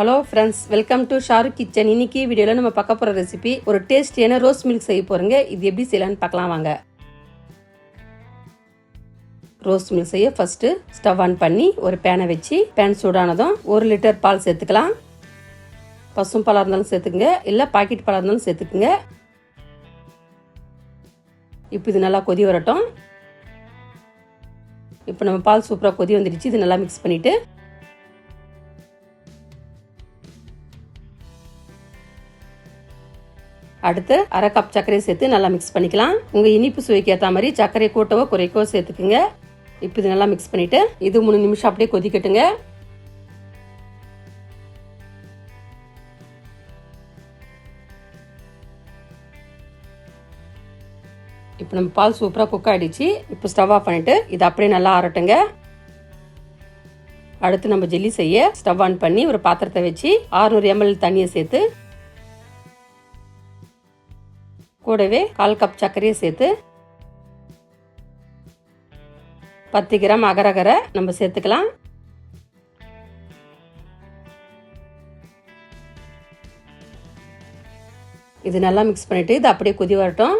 Hello friends welcome to Shahrukh kitchen இன்னைக்கு வீடியோவில் நம்ம பார்க்க போகிற ரெசிபி ஒரு டேஸ்டியான ரோஸ் மில்க் செய்ய போகிறோங்க இது எப்படி செய்யலாம்னு பார்க்கலாம் வாங்க. ரோஸ் மில்க் செய்ய ஃபஸ்ட்டு ஸ்டவ் ஆன் பண்ணி ஒரு பேனை வச்சு பேன் சூடானதும் ஒரு லிட்டர் பால் சேர்த்துக்கலாம். பசும் பாலாக இருந்தாலும் சேர்த்துக்குங்க. இல்லை பாக்கெட் பாலாக இருந்தாலும் சேர்த்துக்குங்க. இப்போ இது நல்லா கொதி வரட்டும். இப்போ நம்ம பால் சூப்பராக கொதி வந்துடுச்சு. இது நல்லா மிக்ஸ் பண்ணிவிட்டு அடுத்து அரை கப் சர்க்கரையை சேர்த்து நல்லா மிக்ஸ் பண்ணிக்கலாம். உங்கள் இனிப்பு சுவைக்கு ஏற்ற மாதிரி சர்க்கரை கூட்டவோ குறைக்கவோ சேர்த்துக்குங்க. இப்போ இது நல்லா மிக்ஸ் பண்ணிவிட்டு இது மூணு நிமிஷம் அப்படியே கொதிக்கட்டுங்க. இப்போ நம்ம பால் சூப்பராக குக் ஆகிடுச்சு இப்போ ஸ்டவ் ஆஃப் பண்ணிவிட்டு இது அப்படியே நல்லா ஆறட்டுங்க. அடுத்து நம்ம ஜெல்லி செய்ய ஸ்டவ் ஆன் பண்ணி ஒரு பாத்திரத்தை வச்சு ஆறுநூறு எம்எல் தண்ணியை சேர்த்து கூடவே கால் கப் சர்க்கரையை சேர்த்து பத்து கிராம் அகரகரை நம்ம சேர்த்துக்கலாம். இது நல்லா மிக்ஸ் பண்ணிவிட்டு இது அப்படியே கொதி வரட்டும்.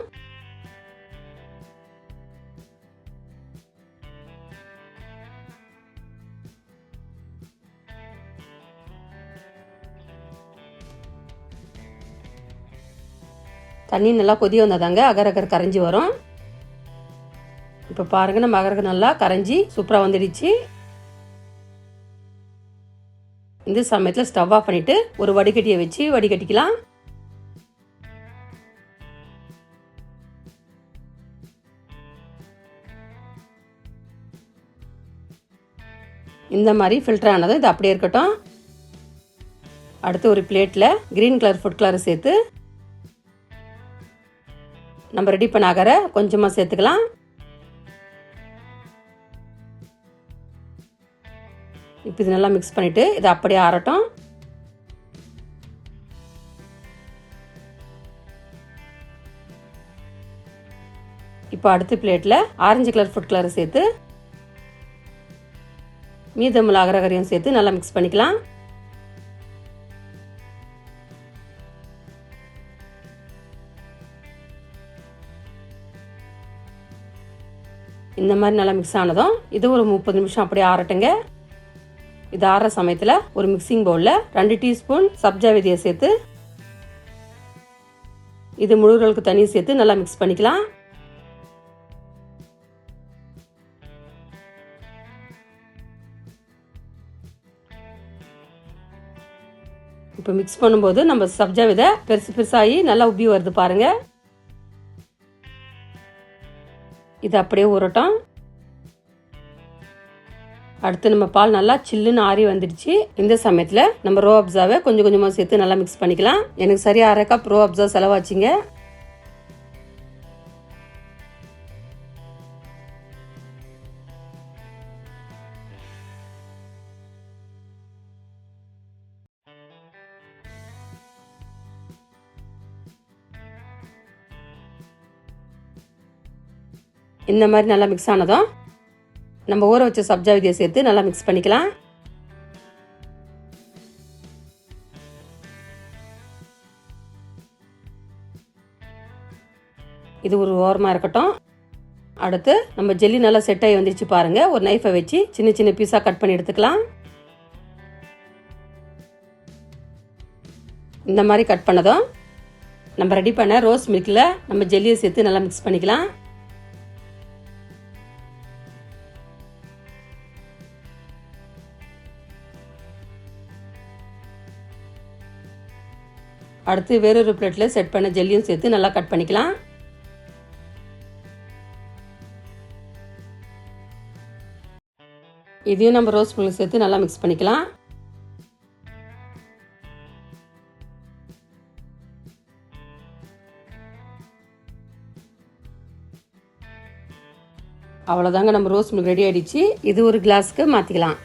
தண்ணி நல்லா கொதி வந்ததாங்க. அகரகர் கரைஞ்சி வரும். இப்போ பாருங்கள் நம்ம அகரகர் நல்லா கரைஞ்சி சூப்பராக வந்துடுச்சு. இந்த சமயத்தில் ஸ்டவ் ஆஃப் பண்ணிவிட்டு ஒரு வடிகட்டியை வச்சு வடிகட்டிக்கலாம். இந்த மாதிரி ஃபில்டர் ஆனது இது அப்படியே இருக்கட்டும். அடுத்து ஒரு பிளேட்டில் க்ரீன் கலர் ஃபுட் கலர் சேர்த்து நம்ம ரெடி பண்ண அகரை கொஞ்சமாக சேர்த்துக்கலாம். இப்போ இது நல்லா மிக்ஸ் பண்ணிவிட்டு இதை அப்படியே ஆறட்டும். இப்போ அடுத்த பிளேட்டில் ஆரஞ்சு கலர் ஃபுட் கலரை சேர்த்து மீதமுள்ள அகரகரையும் சேர்த்து நல்லா மிக்ஸ் பண்ணிக்கலாம். இந்த மாதிரி நல்லா மிக்ஸ் ஆனதும் இது ஒரு முப்பது நிமிஷம் அப்படியே ஆறட்டுங்க. இது ஆற சமயத்தில் ஒரு மிக்சிங் பவுலில் ரெண்டு டீஸ்பூன் சப்ஜா விதியை சேர்த்து இது முழுகளுக்கு தண்ணி சேர்த்து நல்லா மிக்ஸ் பண்ணிக்கலாம். இப்போ மிக்ஸ் பண்ணும்போது நம்ம சப்ஜா விதை பெருசு பெருசாகி நல்லா உப்பி வருது பாருங்கள் இது அப்படியே உரட்டும் அடுத்து நம்ம பால் நல்லா சில்லுன்னு ஆறி வந்துடுச்சு. இந்த சமயத்தில் நம்ம ரோ அப்சாவை கொஞ்சம் கொஞ்சமாக சேர்த்து நல்லா மிக்ஸ் பண்ணிக்கலாம். எனக்கு சரியாக அரை கப் ரோ அப்சா செலவாச்சிங்க. இந்த மாதிரி நல்லா மிக்ஸ் ஆனதும் நம்ம ஊற வச்ச சப்ஜா விதியை சேர்த்து நல்லா மிக்ஸ் பண்ணிக்கலாம். இது ஒரு ஓரமாக இருக்கட்டும். அடுத்து நம்ம ஜெல்லி நல்லா செட் ஆகி வந்துருச்சு பாருங்கள் ஒரு நைஃபை வச்சு சின்ன சின்ன பீஸாக கட் பண்ணி எடுத்துக்கலாம். இந்த மாதிரி கட் பண்ணதும் நம்ம ரெடி பண்ண ரோஸ் மில்கில் நம்ம ஜெல்லியை சேர்த்து நல்லா மிக்ஸ் பண்ணிக்கலாம். அடுத்து வேறொரு பிளேட்டில் செட் பண்ண ஜெல்லியும் சேர்த்து நல்லா கட் பண்ணிக்கலாம். இதையும் நம்ம ரோஸ் மில்க் சேர்த்து நல்லா மிக்ஸ் பண்ணிக்கலாம். அவ்வளோதாங்க நம்ம ரோஸ் மில்க் ரெடி ஆகிடுச்சு இது ஒரு கிளாஸ்க்கு மாற்றிக்கலாம்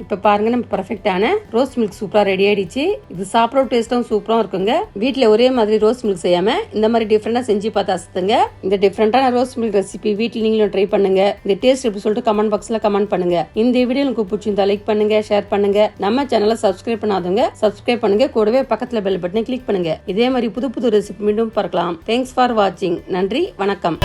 இப்போ பாருங்க நம்ம பர்ஃபெக்டான ரோஸ் மில்க் சூப்பராக ரெடி ஆயிடுச்சு. இது சாப்பிட டேஸ்ட்டும் சூப்பராக இருக்குங்க. வீட்டில் ஒரே மாதிரி ரோஸ் மில்க் செய்யாம இந்த மாதிரி டிஃப்ரெண்டாக செஞ்சு பார்த்து அசத்துங்க. இந்த டிஃப்ரெண்டான ரோஸ் மில்க் ரெசிபி வீட்டில் நீங்களும் ட்ரை பண்ணுங்க. இந்த டேஸ்ட் எப்படி சொல்லிட்டு கமெண்ட் பாக்ஸில் கமெண்ட் பண்ணுங்க. இந்த வீடியோ உங்களுக்கு பிடிச்சிருந்தா லைக் பண்ணுங்க ஷேர் பண்ணுங்க. நம்ம சேனலை சப்ஸ்கிரைப் பண்ணாதவங்க சப்ஸ்கிரைப் பண்ணுங்க. கூடவே பக்கத்தில் பெல் பட்டனை கிளிக் பண்ணுங்க. இதே மாதிரி புது புது ரெசிபி மீண்டும் பார்க்கலாம். தேங்க்ஸ் ஃபார் வாட்சிங் நன்றி வணக்கம்.